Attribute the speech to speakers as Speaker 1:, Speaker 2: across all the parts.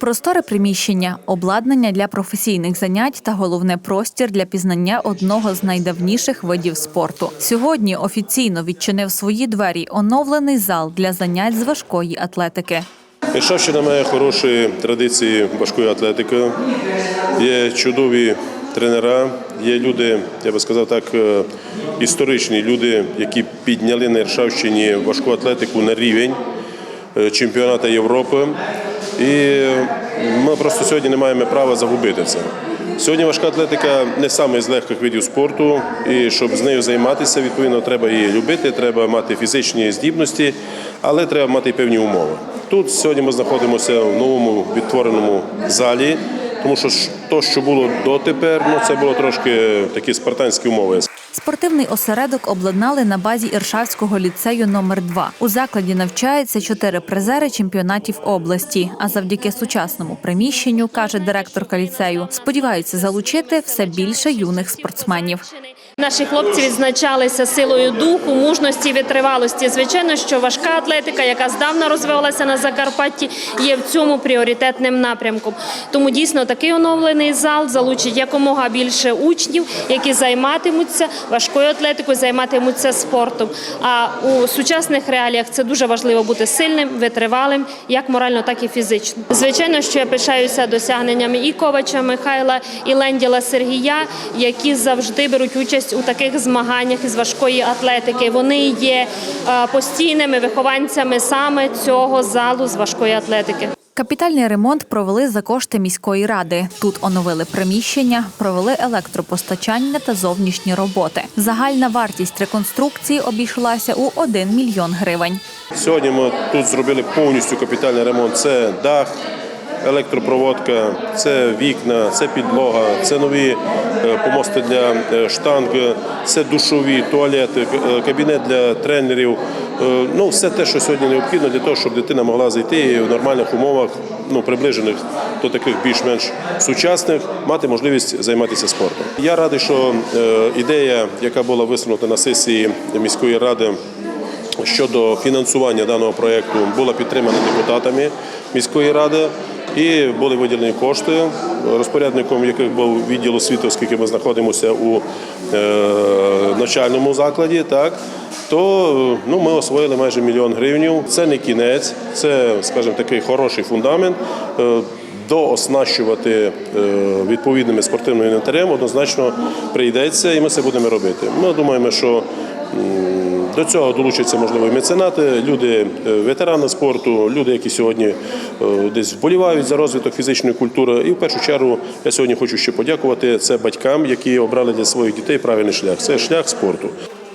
Speaker 1: Просторе приміщення, обладнання для професійних занять та головне простір для пізнання одного з найдавніших видів спорту. Сьогодні офіційно відчинив свої двері оновлений зал для занять з важкої атлетики.
Speaker 2: Іршавщина має хороші традиції важкої атлетики. Є чудові тренера, є люди, я би сказав так, е, історичні люди, які підняли на Іршавщині важку атлетику на рівень е, чемпіонату Європи. І ми просто сьогодні не маємо права загубити це. Сьогодні важка атлетика не саме з легких видів спорту, і щоб з нею займатися, відповідно, треба її любити, треба мати фізичні здібності, але треба мати й певні умови. Тут сьогодні ми знаходимося в новому відтвореному залі, тому що то, що було дотепер, ну це було трошки такі спартанські умови.
Speaker 1: Спортивний осередок обладнали на базі Іршавського ліцею номер 2 У закладі навчаються чотири призери чемпіонатів області. А завдяки сучасному приміщенню, каже директорка ліцею, сподіваються залучити все більше юних спортсменів.
Speaker 3: Наші хлопці відзначалися силою духу, мужності, витривалості. Звичайно, що важка атлетика, яка здавна розвивалася на Закарпатті, є в цьому пріоритетним напрямком. Тому дійсно такий оновлений зал залучить якомога більше учнів, які займатимуться важкою атлетикою, займатимуться спортом. А у сучасних реаліях це дуже важливо бути сильним, витривалим, як морально, так і фізично. Звичайно, що я пишаюся досягненнями і Ковача Михайла, і Ленділа Сергія, які завжди беруть участь у таких змаганнях із важкої атлетики. Вони є е, постійними вихованцями саме цього залу з важкої атлетики.
Speaker 1: Капітальний ремонт провели за кошти міської ради. Тут оновили приміщення, провели електропостачання та зовнішні роботи. Загальна вартість реконструкції обійшлася у 1 мільйон гривень.
Speaker 2: Сьогодні ми тут зробили повністю капітальний ремонт. Це дах, електропроводка, це вікна, це підлога, це нові е, помости для е, штанг, це душові, туалети, е, кабінет для тренерів. Ну, все те, що сьогодні необхідно для того, щоб дитина могла зайти і в нормальних умовах, ну приближених до таких більш-менш сучасних, мати можливість займатися спортом. Я радий, що ідея, яка була висунута на сесії міської ради щодо фінансування даного проєкту була підтримана депутатами міської ради. І були виділені кошти, розпорядником яких був відділ освіти, оскільки ми знаходимося у е, навчальному закладі, так то ну, ми освоїли майже мільйон гривень. Це не кінець, це, скажімо, такий хороший фундамент. Е, Дооснащувати е, відповідними спортивним інвентарем однозначно прийдеться, і ми це будемо робити. Ми думаємо, що до цього долучаться можливо меценати, люди, е, ветерани спорту, люди, які сьогодні е, десь вболівають за розвиток фізичної культури. І в першу чергу я сьогодні хочу ще подякувати це батькам, які обрали для своїх дітей правильний шлях. Це шлях спорту.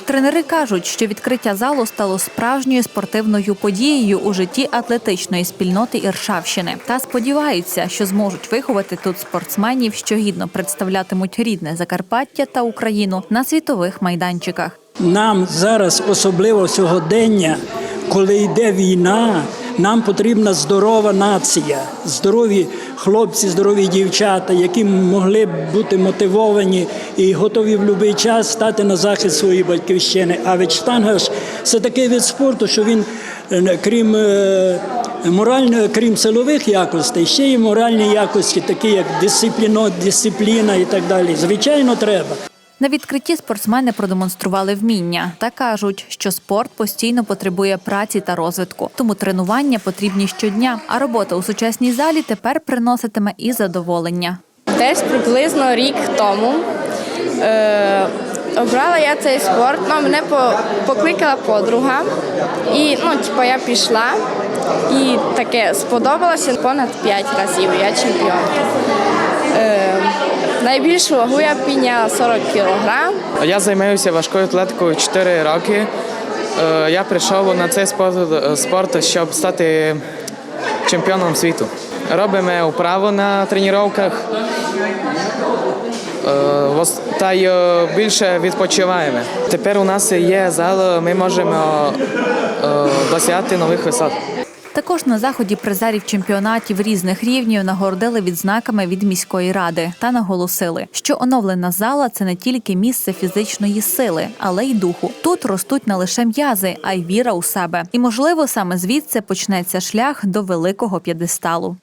Speaker 1: Тренери кажуть, що відкриття залу стало справжньою спортивною подією у житті атлетичної спільноти Іршавщини та сподіваються, що зможуть виховати тут спортсменів, що гідно представлятимуть рідне Закарпаття та Україну на світових майданчиках.
Speaker 4: Нам зараз, особливо сьогодення, коли йде війна, нам потрібна здорова нація, здорові хлопці, здорові дівчата, які могли б бути мотивовані і готові в будь-який час стати на захист своєї батьківщини. А від штанга ж це такий вид спорту, що він, е, крім е, морально, крім силових якостей, ще є моральні якості, такі як дисципліно, дисципліна і так далі. Звичайно, треба.
Speaker 1: На відкритті спортсмени продемонстрували вміння та кажуть, що спорт постійно потребує праці та розвитку, тому тренування потрібні щодня. А робота у сучасній залі тепер приноситиме і задоволення.
Speaker 5: Десь приблизно рік тому е, обрала я цей спорт. Ну, мене по, покликала подруга, і ну, типу, я пішла і таке сподобалося понад 5 разів. Я чемпіонка. Е, найбільшу вагу я підняла 40 кілограм.
Speaker 6: Я займаюся важкою атлетикою 4 роки. Е, Я прийшов на цей спорт, щоб стати чемпіоном світу. Робимо вправу на тренуваннях е, та й більше відпочиваємо. Тепер у нас є зал, ми можемо досягати нових висот.
Speaker 1: Також на заході призерів чемпіонатів різних рівнів нагородили відзнаками від міської ради та наголосили, що оновлена зала це не тільки місце фізичної сили, але й духу. Тут ростуть не лише м'язи, а й віра у себе. І можливо саме звідси почнеться шлях до великого п'єдесталу.